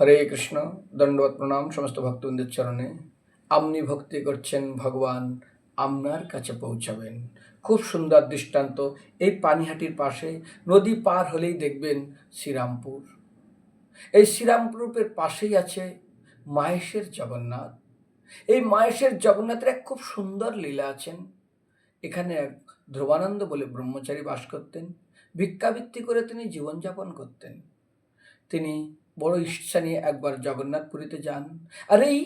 হরে কৃষ্ণ দণ্ডবত প্রণাম সমস্ত ভক্তবৃন্দের চরণে। আপনি ভক্তি করছেন ভগবান, আপনার কাছে পৌঁছাবেন। খুব সুন্দর দৃষ্টান্ত। এই পানিহাটির পাশে নদী পার হলেই দেখবেন শ্রীরামপুর। এই শ্রীরামপুরের পাশেই আছে মাহেশের জগন্নাথ। এই মাহেশের জগন্নাথের এক খুব সুন্দর লীলা আছেন। এখানে এক ধ্রুবানন্দ বলে ব্রহ্মচারী বাস করতেন। ভিক্ষাবৃত্তি করে তিনি জীবনযাপন করতেন। তিনি বড় ইচ্ছা নিয়ে একবার জগন্নাথপুরীতে যান। আর এই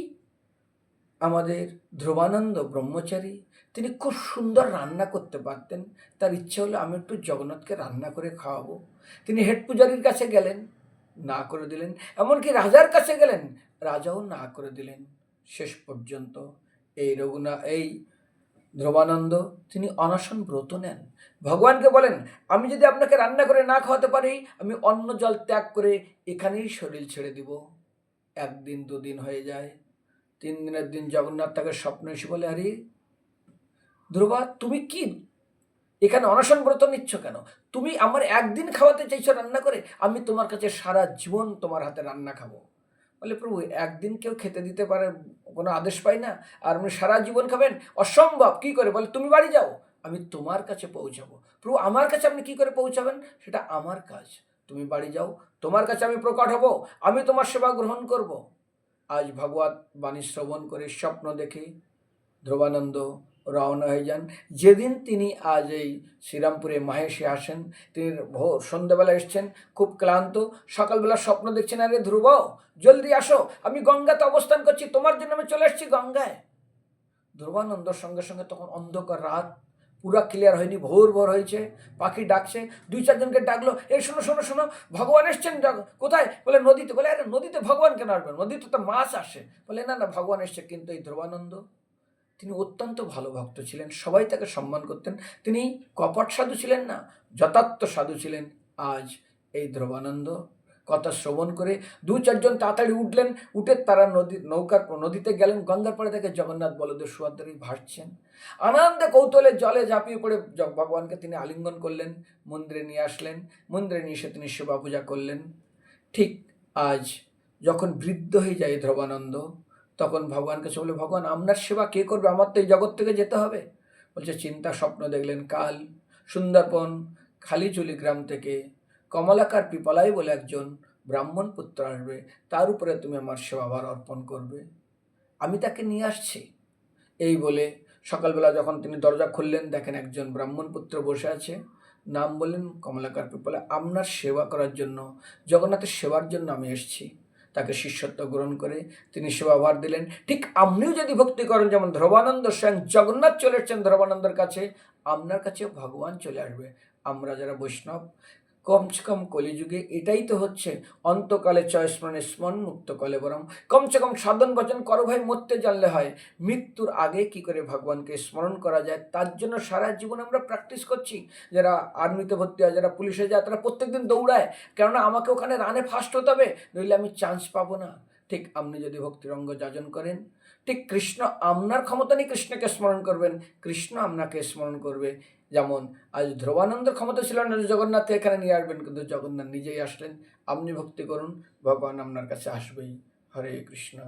আমাদের ধ্রুবানন্দ ব্রহ্মচারী, তিনি খুব সুন্দর রান্না করতে পারতেন। তার ইচ্ছে হলো আমি একটু জগন্নাথকে রান্না করে খাওয়াবো। তিনি হেড পূজারীর কাছে গেলেন, না করে দিলেন। এমনকি রাজার কাছে গেলেন, রাজাও না করে দিলেন। শেষ পর্যন্ত এই রঘুনা, এই ধ্রুবানন্দ তিনি অনশন ব্রত নেন। ভগবানকে বলেন, আমি যদি আপনাকে রান্না করে না খাওয়াতে পারি, আমি অন্ন জল ত্যাগ করে এখানেই শরীর ছেড়ে দিব। একদিন দুদিন হয়ে যায়। তিন দিনের দিন জগন্নাথ তাকে স্বপ্ন এসে বলে, আরে, ধ্রুবা, তুমি কি? এখানে অনশন ব্রত নিচ্ছ কেন? তুমি আমার একদিন খাওয়াতে চাইছো রান্না করে, আমি তোমার কাছে সারা জীবন তোমার হাতে রান্না খাব। বলে, প্রভু, একদিন কেউ খেতে দিতে পারে, কোনো আদেশ পাই না। আর আপনি সারা জীবন খাবেন? অসম্ভব, কি করে? বলে, তুমি বাড়ি যাও, আমি তোমার কাছে পৌঁছাবো। প্রভু, আমার কাছে আপনি কি করে পৌঁছাবেন? সেটা আমার কাজ। তুমি বাড়ি যাও, তোমার কাছে আমি প্রকট হব, আমি তোমার সেবা গ্রহণ করব। আজ ভগবত বাণী শ্রবণ করে স্বপ্ন দেখে, ধ্রুবানন্দ রওনা হয়ে যান। যেদিন তিনি আজ এই শ্রীরামপুরে মাহেশে আসেন, তিনি ভোর সন্ধ্যাবেলা এসছেন, খুব ক্লান্ত, সকালবেলা স্বপ্ন দেখছেন, আরে ধ্রুব, জলদি আসো, আমি গঙ্গাতে অবস্থান করছি, তোমার জন্য আমি চলে এসেছি গঙ্গায়। ধ্রুবানন্দর সঙ্গে সঙ্গে তখন অন্ধকার রাত, পুরা ক্লিয়ার হয়নি, ভোর ভোর হয়েছে, পাখি ডাকছে, দুই চারজনকে ডাকলো, এই শোনো শোনো শোনো, ভগবান এসছেন কোথায়? বলে, নদীতে। বলে, আরে, নদীতে ভগবান কেন আসবেন? নদীতে তো মাছ আসে। বলে, না না, ভগবান এসছে। কিন্তু এই ধ্রুবানন্দ তিনি অত্যন্ত ভালো ভক্ত ছিলেন, সবাই তাকে সম্মান করতেন। তিনি কপট সাধু ছিলেন না, যথার্থ সাধু ছিলেন আজ এই ধ্রুবানন্দ কথা শ্রবণ করে দু চারজন তাড়াতাড়ি উঠলেন, উঠে তারা নদী নৌকার নদীতে গেলেন, গঙ্গার পরে থেকে জগন্নাথ বলদেব সুয়াদ্দারি ভাসছেন। আনন্দে কৌতলে জলে ঝাঁপিয়ে পড়ে ভগবানকে তিনি আলিঙ্গন করলেন, মন্দিরে নিয়ে আসলেন, মন্দিরে নিয়ে এসে তিনি সেবা পূজা করলেন। ঠিক আজ যখন বৃদ্ধ হয়ে যায় ধ্রবানন্দ তখন ভগবান কাছে বলে ভগবান, আপনার সেবা কে করবে? আমার তো এই জগৎ থেকে যেতে হবে। বলছে, চিন্তা স্বপ্ন দেখলেন কাল সুন্দরবন খালিচুলি গ্রাম থেকে কমলাকার পিপলাই বলে একজন ব্রাহ্মণ পুত্র আসবে। তার উপরে তুমি আমার সেবাভার অর্পণ করবে। আমি তাকে নিয়ে আসছি। এই বলে সকালবেলা যখন তিনি দরজা খুললেন, দেখেন একজন ব্রাহ্মণ পুত্র বসে আছে। নাম বললেন কমলাকার পিপলা আপনার সেবা করার জন্য, জগন্নাথের সেবার জন্য আমি এসেছি। তাকে শিষ্যত্ব গ্রহণ করে তিনি সেবাভার দিলেন। ঠিক আপনিও যদি ভক্তি করেন, যেমন ধ্রবানন্দ স্বয়ং জগন্নাথ চলে এসছেন ধ্রবানন্দর কাছে, আপনার কাছে ভগবান চলে আসবে। আমরা যারা বৈষ্ণব কমসে কম কলিযুগে এটাই তো হচ্ছে অন্তকালে চয় স্মরণে স্মরণ মুক্ত কলে বরং কমসে কম সাধন ভজন করো ভাই, মরতে জানলে হয়। মৃত্যুর আগে কি করে ভগবানকে স্মরণ করা যায়? তার জন্য সারা জীবন আমরা প্র্যাকটিস করছি। যারা আর্মিতে ভর্তি হয়, যারা পুলিশে যায়, তারা প্রত্যেকদিন দৌড়ায়। কেননা আমাকে ওখানে রানে ফার্স্ট হতে হবে, নইলে আমি চান্স পাবো না। ঠিক আপনি যদি ভক্তিরঙ্গ যাজন করেন ঠিক কৃষ্ণ আপনার ক্ষমতা নিয়ে কৃষ্ণকে স্মরণ করবেন, কৃষ্ণ আপনাকে স্মরণ করবে। যেমন আজ ধ্রুবানন্দের ক্ষমতা ছিল না, জগন্নাথকে এখানে নিয়ে আসবেন, কিন্তু জগন্নাথ নিজেই আসলেন। আপনি ভক্তি করুন, ভগবান আপনার কাছে আসবেই। হরে কৃষ্ণ।